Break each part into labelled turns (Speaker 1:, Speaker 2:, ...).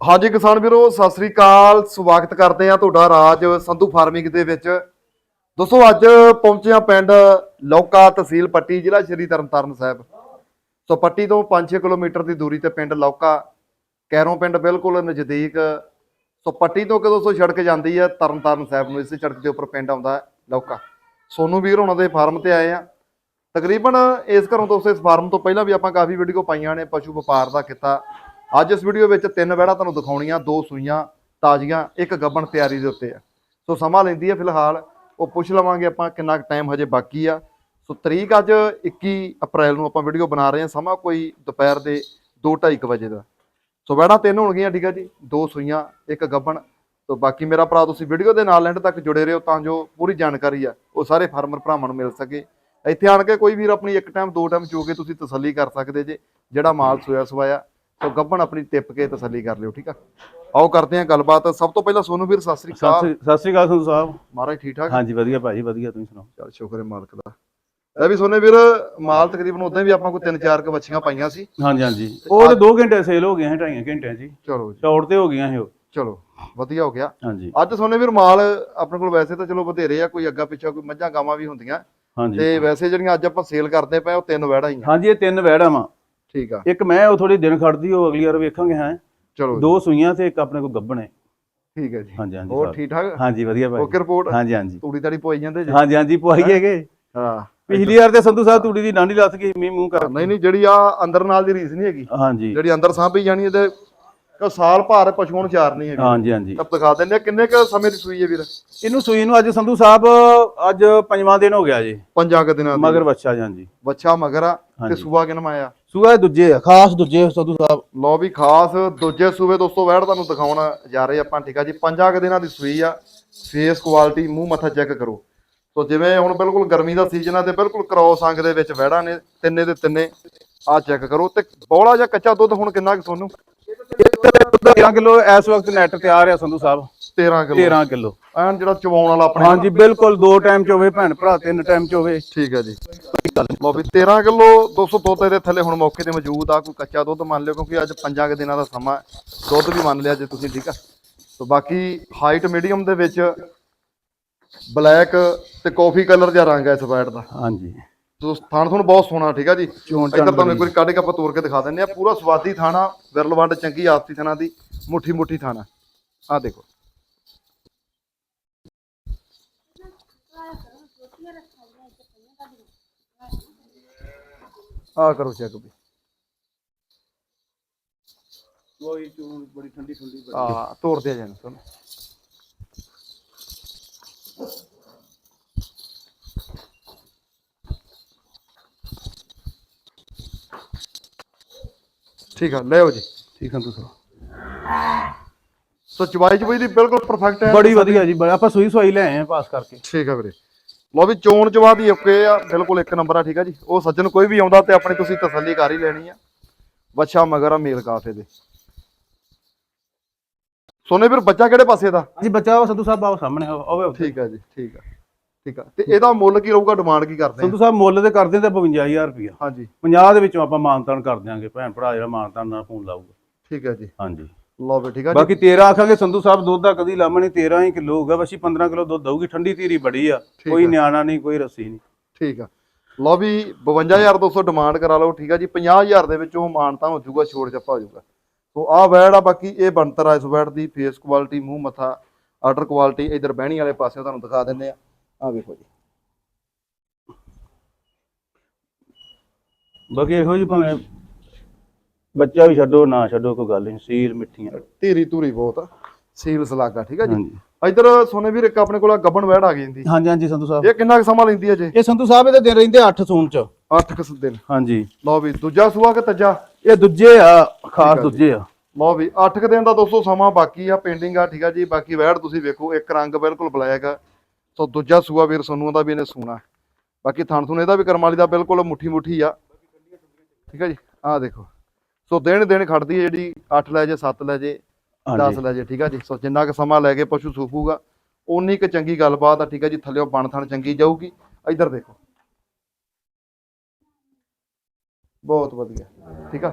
Speaker 1: ਹਾਂਜੀ ਕਿਸਾਨ ਵੀਰੋ, ਸਤਿ ਸ੍ਰੀ ਅਕਾਲ। ਸਵਾਗਤ ਕਰਦੇ ਆ ਤੁਹਾਡਾ ਰਾਜ ਸੰਧੂ ਫਾਰਮਿੰਗ ਦੇ ਵਿੱਚ। ਦੋਸਤੋ, ਅੱਜ ਪਹੁੰਚੇ ਆ ਪਿੰਡ ਲੌਕਾ ਤਹਿਸੀਲ ਪੱਟੀ, ਜ਼ਿਲ੍ਹਾ ਸ਼੍ਰੀ ਤਰਨਤਾਰਨ ਸਾਹਿਬ। ਸੋ ਪੱਟੀ ਤੋਂ 5-6 ਕਿਲੋਮੀਟਰ ਦੀ ਦੂਰੀ ਤੇ ਪਿੰਡ ਲੌਕਾ, ਕੈਰੋਂ ਪਿੰਡ ਬਿਲਕੁਲ ਨਜ਼ਦੀਕ। ਸੋ ਪੱਟੀ ਤੋਂ ਕਦੋਂ ਸੋ ਸੜਕ ਜਾਂਦੀ ਹੈ, ਤਰਨਤਾਰਨ ਸਾਹਿਬ ਨੂੰ ਇਸੇ ਸੜਕ ਦੇ ਉੱਪਰ ਪਿੰਡ ਆਉਂਦਾ ਹੈ ਲੌਕਾ। ਸੋਨੂ ਵੀਰ ਉਹਨਾਂ ਦੇ ਫਾਰਮ ਤੇ ਆਏ ਆ ਤਕਰੀਬਨ ਇਸ ਘਰੋਂ ਦੋਸਤੋ ਇਸ ਫਾਰਮ ਤੋਂ ਪਹਿਲਾਂ ਵੀ ਆਪਾਂ ਕਾਫੀ ਵੀਡੀਓ ਪਾਈਆਂ ਨੇ, ਪਸ਼ੂ ਵਪਾਰ ਦਾ ਕੀਤਾ। ਅੱਜ ਇਸ ਵੀਡੀਓ ਵਿੱਚ ਤਿੰਨ ਵਹਿੜਾ ਤੁਹਾਨੂੰ ਦਿਖਾਉਣੀਆਂ, ਦੋ ਸੂਈਆਂ, ਤਾਜ਼ੀਆਂ, ਇੱਕ ਗੱਬਣ ਤਿਆਰੀ ਦੇ ਉੱਤੇ ਆ। ਸੋ ਸਮਾਂ ਲੈਂਦੀ ਹੈ ਫਿਲਹਾਲ, ਉਹ ਪੁੱਛ ਲਵਾਂਗੇ ਆਪਾਂ ਕਿੰਨਾ ਕੁ ਟਾਈਮ ਹਜੇ ਬਾਕੀ ਆ। ਸੋ ਤਰੀਕ ਅੱਜ 21 ਅਪ੍ਰੈਲ ਨੂੰ ਆਪਾਂ ਵੀਡੀਓ ਬਣਾ ਰਹੇ ਹਾਂ, ਸਮਾਂ ਕੋਈ ਦੁਪਹਿਰ ਦੇ 2:30 ਵਜੇ ਦਾ। ਸੋ ਵਹਿੜਾ ਤਿੰਨ ਹੋਣਗੀਆਂ, ਠੀਕ ਆ ਜੀ, ਦੋ ਸੂਈਆਂ, ਇੱਕ ਗੱਬਣ। ਸੋ ਬਾਕੀ ਮੇਰਾ ਭਰਾ, ਤੁਸੀਂ ਵੀਡੀਓ ਦੇ ਨਾਲ ਐਂਡ ਤੱਕ ਜੁੜੇ ਰਹੋ ਤਾਂ ਜੋ ਪੂਰੀ ਜਾਣਕਾਰੀ ਆ, ਉਹ ਸਾਰੇ ਫਾਰਮਰ ਭਰਾਵਾਂ ਨੂੰ ਮਿਲ ਸਕੇ। ਇੱਥੇ ਆਣ ਕੇ ਕੋਈ ਵੀਰ ਆਪਣੀ ਇੱਕ ਟਾਈਮ ਦੋ ਟਾਈਮ ਚੋ ਕੇ ਤੁਸੀਂ ਤਸੱਲੀ ਕਰ ਸਕਦੇ ਜੇ, ਜਿਹੜਾ ਮਾਲ ਸੋਇਆ ਸਵਾਇਆ ਸੋ ਗੱਬਣ ਆਪਣੀ ਟਿੱਪ ਕੇ ਤਸੱਲੀ ਕਰ ਲਿਓ ਠੀਕ ਆ? ਆਓ ਕਰਦੇ ਹਾਂ ਗੱਲਬਾਤ। ਸਭ ਤੋਂ ਪਹਿਲਾਂ ਸੋਨੂ ਵੀਰ ਸਤਿ ਸ੍ਰੀ ਅਕਾਲ।
Speaker 2: ਸਤਿ ਸ੍ਰੀ ਅਕਾਲ ਸੰਧੂ ਸਾਹਿਬ।
Speaker 1: ਮਹਾਰਾਜ ਠੀਕ ਠਾਕ?
Speaker 2: ਹਾਂਜੀ ਵਧੀਆ ਭਾਜੀ ਵਧੀਆ ਤੁਸੀਂ ਸੁਣਾਓ?
Speaker 1: ਚਲ ਸ਼ੁਕਰ ਹੈ ਮਾਲਕ ਦਾ। ਇਹ ਵੀ ਸੋਨੇ ਵੀਰ ਮਾਲ ਤਕਰੀਬਨ ਉਦਾਂ ਵੀ ਆਪਾਂ ਕੋਈ ਤਿੰਨ ਚਾਰ ਕ ਬੱਚੀਆਂ ਪਾਈਆਂ ਸੀ।
Speaker 2: ਹਾਂਜੀ ਹਾਂਜੀ। ਉਹ ਤੇ 2 ਘੰਟੇ ਸੇਲ ਹੋ ਗਏ ਹੈ ਢਾਈਆਂ ਘੰਟਿਆਂ ਜੀ।
Speaker 1: ਚਲੋ ਜੀ।
Speaker 2: ਚੌੜ ਤੇ ਹੋ ਗਈਆਂ ਇਹ।
Speaker 1: ਚਲੋ ਵਧੀਆ ਹੋ ਗਿਆ।
Speaker 2: ਹਾਂਜੀ।
Speaker 1: ਅੱਜ ਸੋਨੇ ਵੀਰ ਮਾਲ ਆਪਣੇ ਕੋਲ ਵੈਸੇ ਤਾਂ ਚਲੋ ਬਥੇਰੇ ਆ ਕੋਈ ਅੱਗਾ ਪਿੱਛਾ ਕੋਈ ਮੱਝਾਂ ਗਾਵਾਂ ਵੀ ਹੁੰਦੀਆਂ।
Speaker 2: ਹਾਂਜੀ।
Speaker 1: ਤੇ ਵੈਸੇ ਜਿਹੜੀਆਂ ਅੱਜ ਆਪਾਂ ਸੇਲ ਕਰਦੇ ਪਏ ਉਹ ਤਿੰਨ ਵਹਿੜਾ ਹੀ
Speaker 2: ਹਾਂਜੀ ਇਹ ਤਿੰਨ ਵਹਿੜਾ ਵਾ।
Speaker 1: ਠੀਕ ਆ।
Speaker 2: ਇੱਕ ਮੈਂ ਉਹ ਥੋੜੀ ਦਿਨ ਖੜਦੀ ਉਹ ਅਗਲੀ ਵਾਰ ਵੇਖਾਂਗੇ ਹਾਂ।
Speaker 1: ਚਲੋ
Speaker 2: ਦੋ ਸੂਈਆਂ ਤੇ ਇੱਕ ਆਪਣੇ ਕੋਲ ਗੱਬਣ। ਹੈ
Speaker 1: ਠੀਕ ਹੈ ਜੀ।
Speaker 2: ਹਾਂਜੀ ਹਾਂਜੀ
Speaker 1: ਹੋਰ। ਠੀਕ ਠਾਕ
Speaker 2: ਹਾਂਜੀ ਵਧੀਆ ਭਾਜੀ
Speaker 1: ਓਕੇ ਰਿਪੋਰਟ?
Speaker 2: ਹਾਂਜੀ ਹਾਂਜੀ।
Speaker 1: ਤੂੜੀ ਤਾੜੀ ਪੋਈ ਜਾਂਦੇ ਜੀ?
Speaker 2: ਹਾਂਜੀ ਹਾਂਜੀ ਪਵਾਈ ਹੈਗੇ।
Speaker 1: ਹਾਂ।
Speaker 2: ਪਿਛਲੀ ਵਾਰ ਤੇ ਸੰਧੂ ਸਾਹਿਬ ਤੂੜੀ ਦੀ ਡਾਂਡੀ ਲੱਥ ਗਈ ਮੀਂਹ ਮੂੰਹ ਕਰ
Speaker 1: ਨਹੀਂ ਨਹੀਂ ਜਿਹੜੀ ਆ ਅੰਦਰ ਨਾਲ ਦੀ ਰੀਸ ਨਹੀਂ ਹੈਗੀ।
Speaker 2: ਹਾਂਜੀ।
Speaker 1: ਜਿਹੜੀ ਅੰਦਰ ਸਾਂਭੀ ਜਾਣੀ ਇਹਦੇ ਕੋ ਸਾਲ ਭਾਰ ਪਸ਼ੂਆਂ ਨੂੰ ਚਾਰ ਨਹੀਂ ਹੈਗੀ।
Speaker 2: ਹਾਂਜੀ ਹਾਂਜੀ।
Speaker 1: ਤਾਂ ਦਿਖਾ ਦਿੰਦੇ ਆ ਕਿੰਨੇ ਕ ਸਮੇਂ ਦੀ ਸੂਈ ਹੈ ਵੀਰ?
Speaker 2: ਇਹਨੂੰ ਸੂਈ ਨੂੰ ਅੱਜ ਸੰਧੂ ਸਾਹਿਬ ਅੱਜ ਪੰਜਵਾਂ ਦਿਨ ਹੋ ਗਿਆ ਜੀ।
Speaker 1: ਪੰਜਾਂ ਕ ਦਿਨਾਂ
Speaker 2: ਮਗਰ ਬੱਚਾ ਜੀ ਹਾਂਜੀ।
Speaker 1: ਬੱਚਾ ਮਗਰ ਆ ਤੇ। ਸੂਆ ਕਿਨਮਾ ਆ
Speaker 2: ਸੂਆ ਦੂਜੇ ਆ ਖਾਸ ਦੂਜੇ ਸੰਧੂ ਸਾਹਿਬ।
Speaker 1: ਲੋ ਵੀ ਖਾਸ ਦੂਜੇ ਸੂਬੇ ਦੋਸਤੋ ਵੈੜ ਤੁਹਾਨੂੰ ਦਿਖਾਉਣ ਜਾ ਰਹੇ ਆਪਾਂ ਠੀਕ ਆ ਜੀ। ਪੰਜਾਂ ਕੁ ਦਿਨਾਂ ਦੀ ਸੂਈ ਆ। ਫੇਸ ਕੁਆਲਿਟੀ ਮੂੰਹ ਮੱਥਾ ਚੈੱਕ ਕਰੋ। ਸੋ ਜਿਵੇਂ ਹੁਣ ਬਿਲਕੁਲ ਗਰਮੀ ਦਾ ਸੀਜ਼ਨ ਆ ਤੇ ਬਿਲਕੁਲ ਕ੍ਰੋਸ ਅੰਗ ਦੇ ਵਿੱਚ ਵੈੜਾਂ ਨੇ ਤਿੰਨੇ ਦੇ ਤਿੰਨੇ। ਆ ਚੈੱਕ ਕਰੋ ਤੇ ਬੋਲਾ ਜਾਂ ਕੱਚਾ ਦੁੱਧ ਹੁਣ ਕਿੰਨਾ ਕੁ ਸੋਨੂੰ?
Speaker 2: 13 ਕਿਲੋ ਇਸ ਵਕਤ ਨੈਟ ਤਿਆਰ ਆ ਸੰਧੂ ਸਾਹਿਬ।
Speaker 1: 13 ਕਿਲੋ।
Speaker 2: 13 ਕਿਲੋ।
Speaker 1: ਐਨ ਜਿਹੜਾ ਚਵਾਉਣ ਵਾਲਾ ਆਪਣੇ
Speaker 2: ਹਾਂਜੀ ਬਿਲਕੁਲ ਦੋ ਟਾਈਮ ਚ ਹੋਵੇ ਭੈਣ ਭਰਾ ਤਿੰਨ ਟਾਈਮ ਚ ਹੋਵੇ।
Speaker 1: ਠੀਕ ਹੈ ਜੀ। ਲੋ ਵੀ 13 ਕਿਲੋ 200 ਦੁੱਧ ਇਹਦੇ ਥੱਲੇ ਹੁਣ ਮੌਕੇ ਤੇ ਮੌਜੂਦ ਆ ਕੋਈ ਕੱਚਾ ਦੁੱਧ ਮੰਨ ਲਿਓ ਕਿਉਂਕਿ ਅੱਜ ਪੰਜਾਂ ਕੁ ਦਿਨਾਂ ਦਾ ਸਮਾਂ ਹੈ। ਦੁੱਧ ਵੀ ਮੰਨ ਲਿਆ ਜੇ ਤੁਸੀਂ ਠੀਕ ਆ। ਤੇ ਬਾਕੀ ਹਾਈਟ ਮੀਡੀਅਮ ਦੇ ਵਿੱਚ ਬਲੈਕ ਤੇ ਕਾਫੀ ਕਲਰ ਜਿਹਾ ਰੰਗ ਹੈ ਇਸ ਬੈਟ ਦਾ।
Speaker 2: ਹਾਂਜੀ।
Speaker 1: ਸੋ ਥਾਣ ਤੁਹਾਨੂੰ ਬਹੁਤ ਸੋਹਣਾ ਠੀਕ ਆ ਜੀ। ਇੱਧਰ ਤੁਹਾਨੂੰ ਵਾਰੀ ਕੱਢ ਕੇ ਆਪਾਂ ਤੋੜ ਕੇ ਦਿਖਾ ਦਿੰਦੇ ਆ ਪੂਰਾ ਸਵਾਦੀ ਥਾਣਾ ਵਿਰਲ ਵੰਡ ਚੰਗੀ ਆਪਸੀ ਥਾਣਾ ਦੀ ਮੁੱਠੀ ਮੁੱਠੀ ਥਾਣਾ। ਆ ਦੇਖੋ। ਆ ਕਰੋ ਚੈੱਕ ਵੀ।
Speaker 2: ਕੋਈ ਚੂਣ ਬੜੀ ਠੰਡੀ ਠੰਡੀ
Speaker 1: ਆ ਤੋੜਦੇ ਜਾਣ ਤੁਹਾਨੂੰ। ਠੀਕ ਆ ਲੈ ਆਓ ਜੀ।
Speaker 2: ਠੀਕ ਹੈ ਤੁਸੀਂ
Speaker 1: ਸੋ ਚਵਾਈ ਚਵਾਈ ਦੀ ਬਿਲਕੁਲ ਪਰਫੈਕਟ ਹੈ।
Speaker 2: ਬੜੀ ਵਧੀਆ ਜੀ ਬੜਾ- ਆਪਾਂ ਸੂਈ ਸਵਾਈ ਲੈ ਆਏ ਆ ਪਾਸ ਕਰਕੇ।
Speaker 1: ਠੀਕ ਆ ਵੀਰੇ। ਲੋ ਵੀ ਚੋਣ ਚਵਾ ਦੀ ਓਕੇ ਆ ਬਿਲਕੁਲ ਇੱਕ ਨੰਬਰ ਆ ਠੀਕ ਆ ਜੀ। ਉਹ ਸੱਜਣ ਕੋਈ ਵੀ ਆਉਂਦਾ ਤੇ ਆਪਣੀ ਤੁਸੀਂ ਤਸੱਲੀ ਕਰ ਹੀ ਲੈਣੀ ਆ। ਬੱਚਾ ਮਗਰ ਆ ਮੇਲ ਕਾਫੇ ਦੇ। ਸੋਨੇ ਵੀਰ ਬੱਚਾ ਕਿਹੜੇ ਪਾਸੇ ਦਾ?
Speaker 2: ਜੀ ਬੱਚਾ ਉਹ ਸੰਧੂ ਸਾਹਿਬ ਬਾਬਾ ਸਾਹਮਣੇ ਉੱਥੇ।
Speaker 1: ਠੀਕ ਆ ਜੀ ਠੀਕ ਆ ਠੀਕ ਆ। ਤੇ ਇਹਦਾ ਮੁੱਲ ਕੀ ਰਹੂਗਾ ਡਿਮਾਂਡ ਕੀ ਕਰਦੇ ਆ?
Speaker 2: ਸੰਧੂ ਸਾਹਿਬ ਮੁੱਲ ਤੇ ਕਰਦੇ ਤੇ 55000 ਰੁਪਇਆ
Speaker 1: ਹਾਂਜੀ।
Speaker 2: 50 ਦੇ ਵਿੱਚੋਂ ਆਪਾਂ ਮਾਨਤਾਨ ਕਰ ਦਿਆਂਗੇ ਭੈਣ ਭਰਾ ਜਿਹੜਾ ਮਾਨਤਾਨ ਨਾਲ ਫੋਨ ਲਾਊਗਾ।
Speaker 1: ਠੀਕ ਆ ਜੀ।
Speaker 2: ਹਾਂਜੀ।
Speaker 1: ਲਓ ਵੀ ਠੀਕ ਆ ਜੀ।
Speaker 2: ਬਾਕੀ 13 ਆਖਾਂਗੇ ਸੰਧੂ ਸਾਹਿਬ ਦੁੱਧ ਦਾ ਕਦੀ ਲਾਮਣੀ 13 ਹੀ ਕਿਲੋ ਹੋਊਗਾ ਵਸ਼ੀ 15 ਕਿਲੋ ਦੁੱਧ ਦਊਗੀ ਠੰਡੀ ਧੀਰੀ ਬੜੀ ਆ ਕੋਈ ਨਿਆਣਾ ਨਹੀਂ ਕੋਈ ਰੱਸੀ ਨਹੀਂ।
Speaker 1: ਠੀਕ ਆ। ਲਓ ਵੀ 52200 ਡਿਮਾਂਡ ਕਰਾ ਲਓ ਠੀਕ ਆ ਜੀ। 50000 ਦੇ ਵਿੱਚੋਂ ਮਾਨਤਾ ਹੋ ਜਾਊਗਾ ਛੋੜ ਚੱਪਾ ਹੋ ਜਾਊਗਾ। ਸੋ ਆਹ ਵੈੜ ਆ ਬਾਕੀ ਇਹ ਬਣਤਰ ਆ ਇਸ ਵੈੜ ਦੀ ਫੇਸ ਕੁਆਲਿਟੀ ਮੂੰਹ ਮੱਥਾ ਆਰਡਰ ਕੁਆਲਿਟੀ ਇਧਰ ਬਹਿਣੀ ਵਾਲੇ ਪਾਸੇ ਤੁਹਾਨੂੰ ਦਿਖਾ ਦਿੰਦੇ ਆ। ਆ ਵੇਖੋ ਜੀ।
Speaker 2: ਬਾਕੀ ਇਹੋ ਜੀ ਭਾਵੇਂ ਬੱਚਾ ਵੀ ਛੱਡੋ ਨਾ ਛੱਡੋ ਕੋਈ ਗੱਲ ਨਹੀਂ ਸੀਲ ਮਿੱਠੀਆਂ।
Speaker 1: ਧੀਰੀ ਧੂਰੀ ਬਹੁਤ ਆ ਸੀਲ ਸਲਾਗਾ ਠੀਕ ਆ ਜੀ?
Speaker 2: ਹਾਂਜੀ।
Speaker 1: ਇਧਰ ਸੋਨੇ ਵੀਰ ਇੱਕ ਆਪਣੇ ਕੋਲ ਆ ਗੱਬਣ ਵੈੜ ਆ ਗਈ ਜਾਂਦੀ
Speaker 2: ਹਾਂਜੀ ਹਾਂਜੀ ਸੰਧੂ ਸਾਹਿਬ।
Speaker 1: ਇਹ ਕਿੰਨਾ ਕੁ ਸਮਾਂ ਲੈਂਦੀ ਹੈ ਜੇ?
Speaker 2: ਇਹ ਸੰਧੂ ਸਾਹਿਬ ਇਹਦੇ ਦਿਨ ਰਹਿੰਦੇ 8 ਸੂਣ ਚ।
Speaker 1: 8 ਕਿਸ ਦਿਨ।
Speaker 2: ਹਾਂਜੀ।
Speaker 1: ਲਓ ਵੀ ਦੂਜਾ ਸੂਆ ਕਿ ਤੱਜਾ?
Speaker 2: ਇਹ ਦੂਜੇ ਆ ਖਾਸ ਦੂਜੇ ਆ।
Speaker 1: ਲਓ ਵੀ 8 ਕੁ ਦਿਨ ਦਾ ਦੋਸਤੋ ਸਮਾਂ ਬਾਕੀ ਆ ਪੇਂਡਿੰਗ ਆ ਠੀਕ ਆ ਜੀ? ਬਾਕੀ ਵੈੜ ਤੁਸੀਂ ਵੇਖੋ ਇੱਕ ਰੰਗ ਬਿਲਕੁਲ ਬਲੈਕ ਆ। ਸੋ ਦੂਜਾ ਸੂਆ ਵੀਰ ਸੋਨੂੰ ਦਾ ਵੀ ਇਹਨੇ ਸੂਣਾ। ਬਾਕੀ ਥਣ ਥੁਣ ਇਹਦਾ ਵੀ ਕਰਮ ਵਾਲੀ ਦਾ ਬਿਲਕੁਲ ਮੁੱਠੀ ਮੁੱਠੀ ਆ। ਠੀਕ ਆ ਜੀ? ਆਹ ਦੇਖੋ। ਸੋ ਦਿਨ ਦਿਨ ਖੜਦੀ ਹੈ ਜਿਹੜੀ 8 ਲੈ ਜੇ 7 ਲੈ ਜੇ 10
Speaker 2: ਹਾਂਜੀ
Speaker 1: ਲੈ ਜੇ ਠੀਕ ਆ ਜੀ? ਸੋ ਜਿੰਨਾ ਕੁ ਸਮਾਂ ਲੈ ਕੇ ਪਸ਼ੂ ਸੂਫੂਗਾ ਓਨੀ ਕੁ ਚੰਗੀ ਗੱਲਬਾਤ ਆ ਠੀਕ ਆ ਜੀ? ਥੱਲਿਓ ਬਣ ਥਣ ਚੰਗੀ ਜਾਊਗੀ। ਇੱਧਰ ਦੇਖੋ। ਬਹੁਤ ਵਧੀਆ ਠੀਕ ਆ?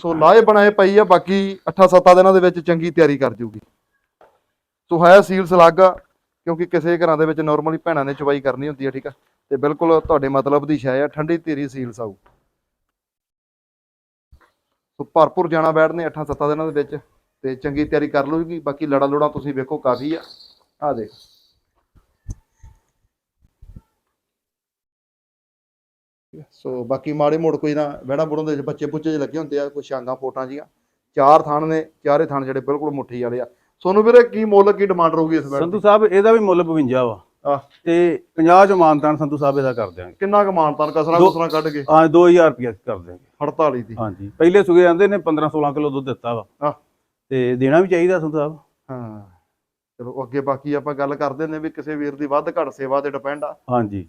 Speaker 1: ਸੋ ਲਾਏ ਬਣਾਏ ਪਈ ਆ ਬਾਕੀ 8-7 ਦਿਨਾਂ ਦੇ ਵਿੱਚ ਚੰਗੀ ਤਿਆਰੀ ਕਰ ਜੂਗੀ। ਸੋ ਹੈ ਸੀਲ ਸਲਾਗਾ ਕਿਉਂਕਿ ਕਿਸੇ ਘਰਾਂ ਦੇ ਵਿੱਚ ਨਾਰਮਲੀ ਭੈਣਾਂ ਨੇ ਚਵਾਈ ਕਰਨੀ ਹੁੰਦੀ ਹੈ ਠੀਕ ਆ? ਤੇ ਬਿਲਕੁਲ ਤੁਹਾਡੇ ਮਤਲਬ ਦੀ ਸ਼ੈ ਆ ਠੰਡੀ ਧੀਰੀ ਸੀਲ ਸਾਊ। ਸੋ ਭਰਪੂਰ ਜਾਣਾ ਬੈਠਨੇ 8-7 ਦਿਨਾਂ ਦੇ ਵਿੱਚ ਤੇ ਚੰਗੀ ਤਿਆਰੀ ਕਰ ਲੂਗੀ ਬਾਕੀ ਲੜਾ ਲੋੜਾ ਤੁਸੀਂ ਵੇਖੋ, ਕਾਫੀ ਆ। ਆ ਦੇਖ। ਸੋ ਬਾਕੀ ਮਾੜੇ ਮੋੜ ਕੋਈ ਨਾ, ਵਹਿੜਾ ਬੁੜੋਂ ਦੇ ਵਿੱਚ ਬੱਚੇ ਪੁੱਚੇ ਜਿਹੇ ਲੱਗੇ ਹੁੰਦੇ ਆ, ਕੋਈ ਸ਼ਾਂਗਾ ਫੋਟਾਂ ਜੀਆਂ। ਚਾਰ ਥਣ ਨੇ, ਚਾਰੇ ਥਣ ਜਿਹੜੇ ਬਿਲਕੁਲ ਮੁੱਠੀ ਵਾਲੇ ਆ। ਸੋਨੂੰ ਵੀਰੇ, ਕੀ ਮੁੱਲ, ਕੀ ਡਿਮਾਂਡ ਰਹੂਗੀ ਇਸ ਵੈੜ
Speaker 2: ਸੰਧੂ ਸਾਹਿਬ, ਇਹਦਾ ਵੀ ਮੁੱਲ 52 ਵਾ। ਤੇ 50 ਚ ਮਾਨਤਾਨ ਸੰਧੂ ਸਾਹਿਬ ਇਹਦਾ ਕਰ ਦਿਆਂਗੇ।
Speaker 1: ਕਿੰਨਾ ਕੁ ਮਾਨਤਾਨ? ਕਸਰਾ
Speaker 2: ਦੋ-
Speaker 1: ਕੁਸਰਾ ਕੱਢ ਕੇ?
Speaker 2: ਹਾਂ 2000 ਰੁਪਏ ਕਰ ਦਿਆਂਗੇ।
Speaker 1: 48 ਦੀ।
Speaker 2: ਹਾਂਜੀ। ਪਹਿਲੇ ਸੁਗੇ ਜਾਂਦੇ ਨੇ 15 16 ਕਿਲੋ ਦੁੱਧ ਦਿੱਤਾ ਵਾ।
Speaker 1: ਆ
Speaker 2: ਤੇ ਦੇਣਾ ਵੀ ਚਾਹੀਦਾ ਸੰਧੂ ਸਾਹਿਬ।
Speaker 1: ਹਾਂ। ਚਲੋ ਅੱਗੇ ਬਾਕੀ ਆਪਾਂ ਗੱਲ ਕਰਦੇ ਨੇ ਵੀ ਕਿਸੇ ਵੀਰ ਦੀ ਵੱਧ ਘੱਟ ਸੇਵਾ ਤੇ ਡਿਪੈਂਡ ਆ।
Speaker 2: ਹਾਂਜੀ।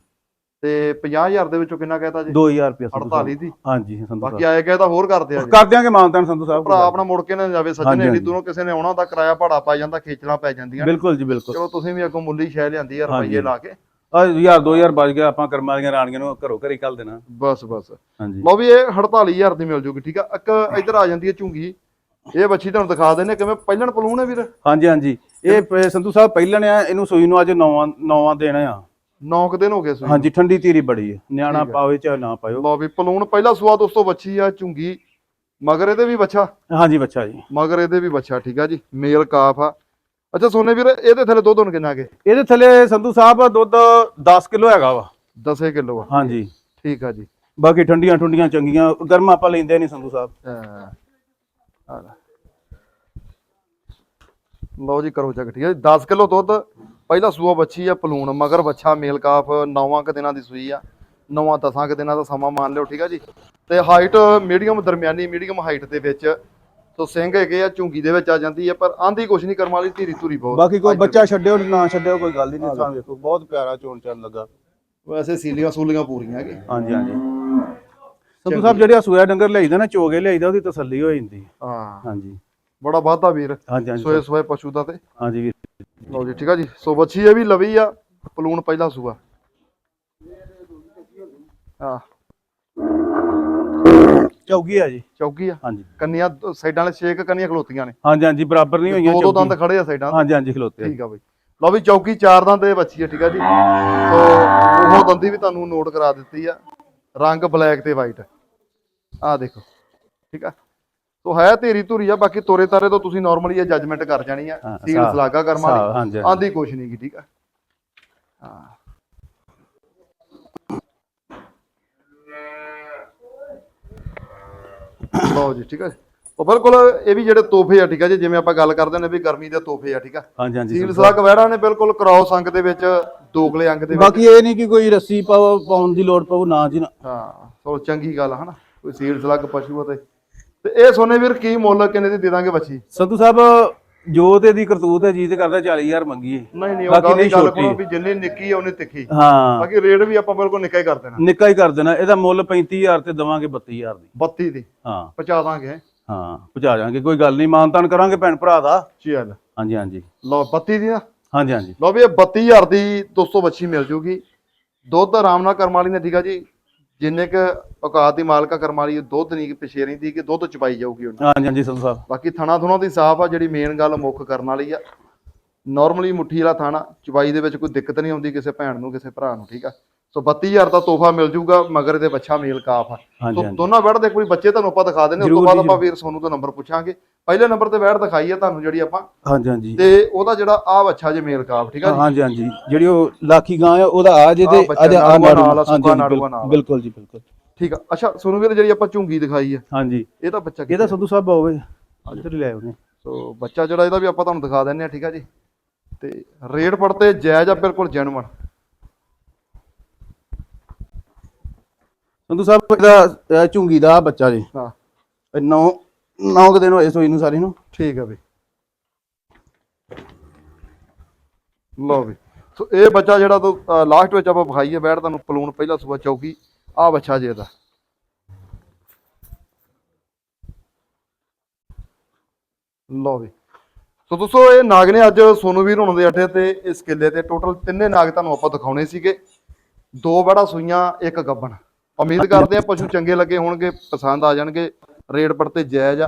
Speaker 1: ਤੇ 50000 ਦੇ ਵਿੱਚੋਂ ਕਿੰਨਾ ਕਹਿਤਾ ਜੀ?
Speaker 2: 2000 ਰੁਪਏ ਸੰਧੂ
Speaker 1: 48
Speaker 2: ਸਾਹਿਬ।
Speaker 1: ਦੀ।
Speaker 2: ਹਾਂਜੀ ਸੰਧੂ
Speaker 1: ਬਾਕੀ
Speaker 2: ਸਾਹਿਬ
Speaker 1: ਆਏ ਗਏ ਤਾਂ ਹੋਰ ਕਰਦੇ ਆ ਜੀ।
Speaker 2: ਕਰ ਦਿਆਂਗੇ ਮਾਨਤਾਨ ਸੰਧੂ ਸਾਹਿਬ।
Speaker 1: ਭਰਾ ਆਪਣਾ ਮੁੜ ਕੇ ਨਾ ਜਾਵੇ ਸੱਜਣੇ
Speaker 2: ਹਾਂਜੀ।
Speaker 1: ਦੂਰੋਂ ਕਿਸੇ ਨੇ ਆਉਣਾ ਤਾਂ ਕਿਰਾਇਆ ਭਾੜਾ ਪਾ ਜਾਂਦਾ ਖੇਚਲਾਂ ਪੈ ਜਾਂਦੀਆਂ।
Speaker 2: ਬਿਲਕੁਲ ਜੀ ਬਿਲਕੁਲ।
Speaker 1: ਚਲੋ ਤੁਸੀਂ ਵੀ ਅੱਗੋਂ ਮੁੱਲੀ ਸ਼ੈ ਲਿਆਂਦੀ ਆ। ਰੁਪਈਏ ਲਾ ਕੇ।
Speaker 2: ਆ 1000 2000 ਬਚ ਗਿਆ ਆਪਾਂ ਕਰਮਾਂ ਦੀਆਂ ਰਾਣੀਆਂ ਨੂੰ ਘਰੋਂ ਘਰੀ ਕੱਲ ਦੇਣਾ।
Speaker 1: ਬਸ ਬਸ।
Speaker 2: ਹਾਂਜੀ।
Speaker 1: ਲਓ ਵੀ ਇਹ 48000 ਦੀ ਮਿਲ ਜੂਗੀ ਠੀਕ ਆ? ਇੱਕ ਇੱਧਰ ਆ ਜਾਂਦੀ ਹੈ ਝੁੰਗੀ। ਇਹ ਬੱਚੀ ਤੁਹਾਨੂੰ ਦਿਖਾ ਦਿੰਨੇ ਕਿਵੇਂ ਪਹਿਲਣ ਪਲੂਣ ਹੈ ਵੀਰ?
Speaker 2: ਹਾਂਜੀ ਹਾਂਜੀ। ਇਹ ਸੰਧੂ ਸਾਹਿਬ ਪਹਿਲਾਂ ਨੇ ਇਹਨੂੰ ਸੂਈ ਨੂੰ ਅੱਜ ਨੌਵਾਂ ਨੌਵਾਂ ਦੇਣਾ ਆ।
Speaker 1: 9 ਕੁ ਦਿਨ ਹੋ ਗਏ ਸੂਈ
Speaker 2: ਹਾਂਜੀ ਠੰਡੀ ਧੀਰੀ ਬੜੀ ਹੈ। ਨਿਆਣਾ
Speaker 1: ਆ।
Speaker 2: ਪਾਵੇ ਚਾਹੇ ਨਾ ਪਾਇਓ।
Speaker 1: ਲਓ ਵੀ ਪਲੂਣ ਪਹਿਲਾ ਸੂਆ ਦੋਸਤੋ ਬੱਚੀ ਆ ਝੁੰਗੀ। ਮਗਰ ਇਹਦੇ ਵੀ ਬੱਚਾ
Speaker 2: ਹਾਂਜੀ ਬੱਚਾ ਜੀ।
Speaker 1: ਮਗਰ ਇਹਦੇ ਵੀ ਬੱਚਾ ਠੀਕ ਆ ਜੀ। ਮੇਲ ਕਾਫ ਆ। ਅੱਛਾ ਸੋਨੇ ਵੀਰ ਇਹਦੇ ਥੱਲੇ ਦੁੱਧ ਹੁਣ ਕਿੰਨਾ ਕੇ
Speaker 2: ਇਹਦੇ ਥੱਲੇ ਸੰਧੂ ਸਾਹਿਬ ਦੁੱਧ 10 ਕਿਲੋ ਹੈਗਾ ਵਾ।
Speaker 1: 10 ਕਿਲੋ ਆ।
Speaker 2: ਹਾਂਜੀ।
Speaker 1: ਠੀਕ ਆ ਜੀ।
Speaker 2: ਬਾਕੀ ਠੰਡੀਆਂ ਠੰਡੀਆਂ ਚੰਗੀਆਂ ਗਰਮ ਆਪਾਂ ਲੈਂਦੇ ਨਹੀਂ ਸੰਧੂ ਸਾਹਿਬ।
Speaker 1: ਆ ਲੈ। ਲਓ ਜੀ ਕਰੋ ਚੱਕ ਠੀਕ ਹੈ 10 ਕਿਲੋ ਦੁੱਧ। ਪਹਿਲਾ ਸੂਆ ਬੱਚੀ ਆ ਪਲੂਣ ਮਗਰ ਬੱਚਾ ਮੇਲ ਕਾਫ ਨੌਵਾਂ ਕ ਦਿਨਾਂ ਦੀ ਸੂਈ ਆ ਨੌਵਾਂ ਦਸਾਂ ਕ ਦਿਨਾਂ ਦਾ ਸਮਾਂ ਮੰਨ ਲਿਓ ਠੀਕ ਆ ਜੀ। ਤੇ ਹਾਈਟ ਮੀਡੀਅਮ ਦਰਮਿਆਨੀ ਮੀਡੀਅਮ ਹਾਈਟ ਦੇ ਵਿੱਚ ਸੋ ਸਿੰਘ ਹੈਗੇ ਆ ਝੁੰਗੀ ਦੇ ਵਿੱਚ ਆ ਜਾਂਦੀ ਆ ਪਰ ਆਂਦੀ ਕੁਛ ਨਹੀਂ ਕਰਮ ਵਾਲੀ ਧੀਰੀ ਧੂਰੀ ਬਹੁਤ।
Speaker 2: ਬਾਕੀ ਕੋਈ ਬੱਚਾ ਛੱਡਿਓ ਨਾ ਛੱਡਿਓ ਕੋਈ ਗੱਲ ਹੀ ਨਹੀਂ ਸਾਨੂੰ ਵੇਖੋ ਬਹੁਤ ਪਿਆਰਾ ਚੋਣ ਚੰਨ ਲੱਗਾ।
Speaker 1: ਵੈਸੇ ਸੀਲੀਆਂ ਸੂਲੀਆਂ ਪੂਰੀਆਂ ਹੈਗੇ
Speaker 2: ਹਾਂਜੀ ਹਾਂਜੀ। ਸੰਧੂ ਸਾਹਿਬ ਜਿਹੜੇ ਆ ਸੂਆ ਡੰਗਰ ਲਿਆਈਦਾ ਨਾ ਚੋਗੇ ਲਿਆਈਦਾ ਉਹਦੀ ਤਸੱਲੀ ਹੋ ਜਾਂਦੀ। ਹੈ।
Speaker 1: ਹਾਂ
Speaker 2: ਹਾਂਜੀ।
Speaker 1: ਬੜਾ ਵਾਧਾ ਵੀਰ।
Speaker 2: ਹਾਂਜੀ ਹਾਂਜੀ।
Speaker 1: ਸੋਏ ਸੋਏ ਪਸ਼ੂ ਦਾ ਤੇ।
Speaker 2: ਹਾਂਜੀ ਵੀਰ।
Speaker 1: ਲਓ ਜੀ ਠੀਕ ਆ ਜੀ। ਸੋ ਬੱਚੀ ਇਹ ਵੀ ਲਵੀ ਆ ਪਲੂਣ ਪਹਿਲਾ ਸੂਆ। ਆ
Speaker 2: ਚੌਗੀ ਆ ਜੀ।
Speaker 1: ਚੌਕੀ ਆ?
Speaker 2: ਹਾਂਜੀ।
Speaker 1: ਕੰਨੀਆਂ ਦ- ਸਾਈਡਾਂ ਵਾਲੇ ਛੇਕ ਕੰਨੀਆਂ ਖਲੋਤੀਆਂ ਨੇ।
Speaker 2: ਹਾਂਜੀ ਹਾਂਜੀ ਬਰਾਬਰ ਨਹੀਂ ਹੋਈਆਂ
Speaker 1: ਦੋ ਦੋ। ਦੰਦ ਖੜੇ ਆ ਸਾਈਡਾਂ ਤੇ।
Speaker 2: ਹਾਂਜੀ ਹਾਂਜੀ ਖਲੋਤੇ ਆ।
Speaker 1: ਠੀਕ ਆ ਬਈ। ਲਓ ਵੀ ਚੌਕੀ ਚਾਰ ਦੰਦ ਇਹ ਬੱਚੀ ਆ ਠੀਕ ਆ ਜੀ। ਸੋ ਉਹ ਦੰਦੀ ਵੀ ਤੁਹਾਨੂੰ ਨੋਟ ਕਰਾ ਦਿੱਤੀ ਆ। ਰੰਗ ਬਲੈਕ ਤੇ ਵਾਈਟ। ਆ ਦੇਖੋ। ਠੀਕ ਆ? ਸੋ ਹੈ ਧੀਰੀ ਧੁਰੀ ਆ ਬਾਕੀ ਤੋਰੇ ਤਾਰੇ ਤੋਂ ਤੁਸੀਂ ਨਾਰਮਲੀ ਇਹ ਜੱਜਮੈਂਟ ਕਰ ਜਾਣੀ ਆ।
Speaker 2: ਹਾਂ,
Speaker 1: ਸੀਲ
Speaker 2: ਸਾ-
Speaker 1: ਸਲਾਗਾ ਕਰਮ
Speaker 2: ਸਾ-
Speaker 1: ਵਾਲੀ
Speaker 2: ਹਾਂਜੀ, ਹਾਂਜੀ।
Speaker 1: ਆਂਦੀ ਕੁਛ ਨਹੀਂ ਗੀ ਠੀਕ ਆ? ਹਾਂ। ਲਓ ਜੀ ਠੀਕ ਆ ਉਹ ਬਿਲਕੁਲ ਇਹ ਵੀ ਜਿਹੜੇ ਤੋਹਫੇ ਆ ਠੀਕ ਆ ਜੀ ਜਿਵੇਂ ਆਪਾਂ ਗੱਲ ਕਰਦੇ ਨੇ ਵੀ ਗਰਮੀ ਦੇ ਤੋਹਫੇ ਆ ਠੀਕ ਆ?
Speaker 2: ਹਾਂਜੀ ਹਾਂਜੀ
Speaker 1: ਸੀਲ ਸਲਾਗ ਵਹਿੜਾ ਨੇ ਬਿਲਕੁਲ ਕ੍ਰਾਸ ਅੰਗ ਦੇ ਵਿੱਚ ਦੋਗਲੇ ਅੰਗ ਦੇ ਵਿੱਚ।
Speaker 2: ਬਾਕੀ ਇਹ ਨਹੀਂ ਕਿ ਕੋਈ ਰੱਸੀ ਪਾਉਣ ਦੀ ਲੋੜ ਪਊ ਨਾ ਜੀ ਨਾ।
Speaker 1: ਹਾਂ ਚਲੋ ਚੰਗੀ ਗੱਲ ਆ ਹਨਾ? ਕੋਈ ਸੀਲ ਸਲਾਗ ਪਸ਼ੂ ਆ ਤੇ ਇਹ ਸੋਨੇ ਵੀਰ ਕੀ ਮੁੱਲ ਕਿੰਨੇ ਦੀ ਦੇ ਦਾਂਗੇ ਬੱਚੀ?
Speaker 2: ਸੰਧੂ ਸਾਹਿਬ ਜੋ ਤੇ ਦੀ ਕਰਤੂਤ ਹੈ ਜੀ ਤੇ ਕਰਦਾ 40000 ਮੰਗੀਏ।
Speaker 1: ਨਹੀਂ ਨਹੀਂ ਉਹ ਗੱਲ ਗੱਲ ਵੀ ਜਿੰਨੀ ਨਿੱਕੀ ਆ ਉਹਨੇ ਤਿੱਖੀ।
Speaker 2: ਹਾਂ।
Speaker 1: ਬਾਕੀ ਰੇਟ ਵੀ ਆਪਾਂ ਬਿਲਕੁਲ ਨਿੱਕਾ ਹੀ ਕਰ ਦੇਣਾ।
Speaker 2: ਨਿੱਕਾ ਹੀ ਕਰ ਦੇਣਾ। ਇਹਦਾ ਮੁੱਲ 35000 ਤੇ ਦਵਾਂਗੇ 32000 ਦੀ।
Speaker 1: 32 ਦੀ।
Speaker 2: ਹਾਂ।
Speaker 1: ਪਹੁੰਚਾ ਦਾਂਗੇ।
Speaker 2: ਹਾਂ ਪਹੁੰਚਾ ਜਾਾਂਗੇ ਕੋਈ ਗੱਲ ਨਹੀਂ। ਮਾਨਤਾਨ ਕਰਾਂਗੇ ਭੈਣ ਭਰਾ ਦਾ।
Speaker 1: ਚੱਲ
Speaker 2: ਹਾਂਜੀ ਹਾਂਜੀ।
Speaker 1: ਲਓ 32 ਦੀ ਨਾ।
Speaker 2: ਹਾਂਜੀ ਹਾਂਜੀ।
Speaker 1: ਲਓ ਵੀ ਇਹ 32000 ਦੀ 200 ਬੱਚੀ ਮਿਲ ਜੂਗੀ। ਦੁੱਧ ਆਰਾਮ ਨਾਲ ਕਰਮ ਵਾਲੀ ਨੇ ਠੀਕ ਆ ਜੀ। ਜਿੰਨੇ ਕ ਔਕਾਤ ਦੀ ਮਾਲਕਾ ਕਰਮ ਵਾਲੀ ਦੁੱਧ ਨਹੀਂ ਪਿਛੇ ਰਹਿੰਦੀ ਕਿ ਦੁੱਧ ਚਪਾਈ ਜਾਊਗੀ ਉਹਨੇ
Speaker 2: ਹਾਂਜੀ ਹਾਂਜੀ ਸੰਧੂ ਸਾਹਿਬ।
Speaker 1: ਬਾਕੀ ਥਣਾ ਥੁਣਾ ਦੀ ਸਾਫ਼ ਆ ਜਿਹੜੀ ਮੇਨ ਗੱਲ ਮੁੱਖ ਕਰਨ ਵਾਲੀ ਆ। ਨਾਰਮਲੀ ਮੁੱਠੀ ਵਾਲਾ ਥਾਣਾ ਚਬਾਈ ਦੇ ਵਿੱਚ ਕੋਈ ਦਿੱਕਤ ਨਹੀਂ ਆਉਂਦੀ ਕਿਸੇ ਭੈਣ ਨੂੰ ਕਿਸੇ ਭਰਾ ਨੂੰ ਠੀਕ ਆ? ਸੋ 32000 ਦਾ ਤੋਹਫਾ ਮਿਲ ਜੂਗਾ ਮਗਰ ਇਹਦੇ ਬੱਚਾ ਮੇਲ ਕਾਫ ਆ। ਸੋ ਦੋਨਾਂ ਬੈੜ ਦੇ ਕੋਈ ਬੱਚੇ ਤੁਹਾਨੂੰ ਆਪਾਂ ਦਿਖਾ ਦਿੰਦੇ ਉਸ ਤੋਂ ਬਾਅਦ ਆਪਾਂ। ਵੀਰ ਸੋਨੂੰ ਤੋਂ ਨੰਬਰ ਪੁੱਛਾਂਗੇ। ਪਹਿਲੇ ਨੰਬਰ ਤੇ ਬੈੜ ਦਿਖਾਈ ਆ ਤੁਹਾਨੂੰ ਜਿਹੜੀ ਆਪਾਂ।
Speaker 2: ਹਾਂਜੀ ਹਾਂਜੀ।
Speaker 1: ਤੇ ਉਹਦਾ ਜਿਹੜਾ ਆ ਬੱਚਾ ਜੇ ਮੇਲ ਕਾਫ ਠੀਕ ਆ ਜੀ?
Speaker 2: ਹਾਂਜੀ ਹਾਂਜੀ। ਜਿਹੜੀ ਉਹ ਲਾਖੀ ਗਾਂ ਆ ਉਹਦਾ ਆ ਜੇ ਤੇ ਆ
Speaker 1: ਨਾਲ ਸੁੱਕਾ ਨਾੜੂਆ ਨਾਲ।
Speaker 2: ਬਿਲਕੁਲ ਜੀ ਬਿਲਕੁਲ।
Speaker 1: ਠੀਕ ਆ। ਅੱਛਾ ਸੋਨੂੰ ਵੀਰ ਜਿਹੜੀ ਆਪਾਂ ਝੁੰਗੀ ਦਿਖਾਈ ਆ।
Speaker 2: ਹਾਂਜੀ।
Speaker 1: ਇਹਦਾ ਬੱਚਾ
Speaker 2: ਇਹਦਾ? ਸੰਧੂ ਸਾਹਿਬ ਹੋਵੇ ਇੱਧਰ ਹੀ ਲੈ ਆਉਨੇ
Speaker 1: ਸੋ ਬੱਚਾ ਜਿਹੜਾ ਇਹਦਾ ਵੀ ਆਪਾਂ ਤੁਹਾਨੂੰ ਦਿਖਾ ਦਿੰਨੇ ਆ ਠੀਕ ਆ ਜੀ? ਤੇ ਰੇਟ ਪੜਤੇ ਜਾਇਜ਼ ਆ ਬਿਲਕੁਲ ਜੈਨੂਅਨ
Speaker 2: ਸੰਧੂ ਸਾਹਿਬ ਇਹਦਾ ਇਹ ਝੁੰਗੀ ਦਾ ਬੱਚਾ ਜੀ।
Speaker 1: ਹਾਂ।
Speaker 2: 9 9 ਦਿਨ ਹੋਏ ਸੋਈ ਨੂੰ ਸਾਰੀ ਨੂੰ।
Speaker 1: ਠੀਕ ਆ ਬਈ। ਲਓ ਵੀ ਸੋ ਇਹ ਬੱਚਾ ਜਿਹੜਾ ਤੋਂ ਲਾਸਟ ਵਿੱਚ ਆਪਾਂ ਵਿਖਾਈਏ ਬੈਠ ਤੁਹਾਨੂੰ ਪਲੂਣ ਪਹਿਲਾ ਸੂਆ ਚੌਕੀ ਆ ਬੱਚਾ ਜੇ ਇਹਦਾ। ਲਓ ਵੀ ਸੋ ਦੋਸਤੋ ਇਹ ਨਾਗ ਨੇ ਅੱਜ ਸੋਨੂ ਵੀਰ ਹੁਣਾਂ ਦੇ ਅੱਡੇ ਤੇ ਇਸ ਕਿੱਲੇ ਤੇ ਟੋਟਲ ਤਿੰਨੇ ਨਾਗ ਤੁਹਾਨੂੰ ਆਪਾਂ ਦਿਖਾਉਣੇ ਸੀਗੇ। ਦੋ ਬੜਾ ਸੂਈਆਂ ਇੱਕ ਗੱਬਣ। ਉਮੀਦ ਕਰਦੇ ਆ ਪਸ਼ੂ ਚੰਗੇ ਲੱਗੇ ਹੋਣਗੇ ਪਸੰਦ ਆ ਜਾਣਗੇ ਰੇਟ ਪੜਤੇ ਜਾਇਜ਼ ਆ।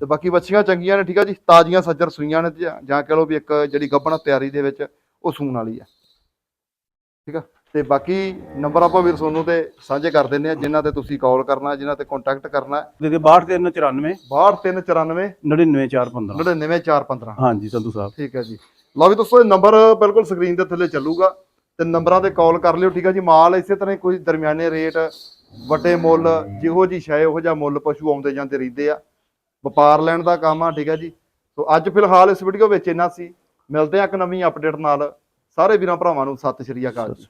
Speaker 1: ਤੇ ਬਾਕੀ ਵੱਛੀਆਂ ਚੰਗੀਆਂ ਨੇ ਠੀਕ ਆ ਜੀ? ਤਾਜ਼ੀਆਂ ਸੱਜਰ ਸੂਈਆਂ ਨੇ ਜਾਂ- ਕਹ ਲਓ ਵੀ ਇੱਕ ਜਿਹੜੀ ਗੱਭਣ ਤਿਆਰੀ ਦੇ ਵਿੱਚ ਉਹ ਸੂਣ ਵਾਲੀ ਆ। ਠੀਕ ਆ? ਤੇ ਬਾਕੀ ਨੰਬਰ ਆਪਾਂ ਵੀਰ ਸੋਨੂੰ ਤੇ ਸਾਂਝੇ ਕਰ ਦਿੰਨੇ ਆ ਜਿਨ੍ਹਾਂ ਤੇ ਤੁਸੀਂ ਕਾਲ ਕਰਨਾ ਜਿਨ੍ਹਾਂ ਤੇ ਕੰਟੈਕਟ ਕਰਨਾ।
Speaker 2: ਦੇ ਦੇ 6294
Speaker 1: 62394
Speaker 2: 99415
Speaker 1: 99415
Speaker 2: ਹਾਂਜੀ ਸੰਧੂ ਸਾਹਿਬ।
Speaker 1: ਠੀਕ ਹੈ ਜੀ। ਲਓ ਵੀ ਦੋਸਤੋ ਇਹ ਨੰਬਰ ਬਿਲਕੁਲ ਸਕਰੀਨ ਦੇ ਥੱਲੇ ਚੱਲੂਗਾ। ਤੇ ਨੰਬਰਾਂ ਤੇ ਕਾਲ ਕਰ ਲਿਓ, ਠੀਕ ਆ ਜੀ? ਮਾਲ ਇਸੇ ਤਰ੍ਹਾਂ ਹੀ ਕੋਈ ਦਰਮਿਆਨੇ ਰੇਟ, ਵੱਡੇ ਮੁੱਲ, ਜਿਹੋ ਜੀ ਸ਼ੈ, ਉਹੋ ਜਿਹਾ ਮੁੱਲ ਪਸ਼ੂ ਆਉਂਦੇ ਜਾਂਦੇ ਰਹਿੰਦੇ ਆ। ਵਪਾਰ ਲੈਣ ਦਾ ਕੰਮ ਆ, ਠੀਕ ਆ ਜੀ? ਸੋ ਅੱਜ ਫਿਲਹਾਲ ਇਸ ਵੀਡੀਓ ਵਿੱਚ ਇੰਨਾ ਸੀ। ਮਿਲਦੇ ਆ ਇੱਕ ਨਵੀਂ ਅਪਡੇਟ ਨਾਲ। ਸਾਰੇ ਵੀਰਾਂ ਭਰਾਵਾਂ ਨੂੰ ਸਤਿ ਸ਼੍ਰੀ ਅਕਾਲ ਜੀ।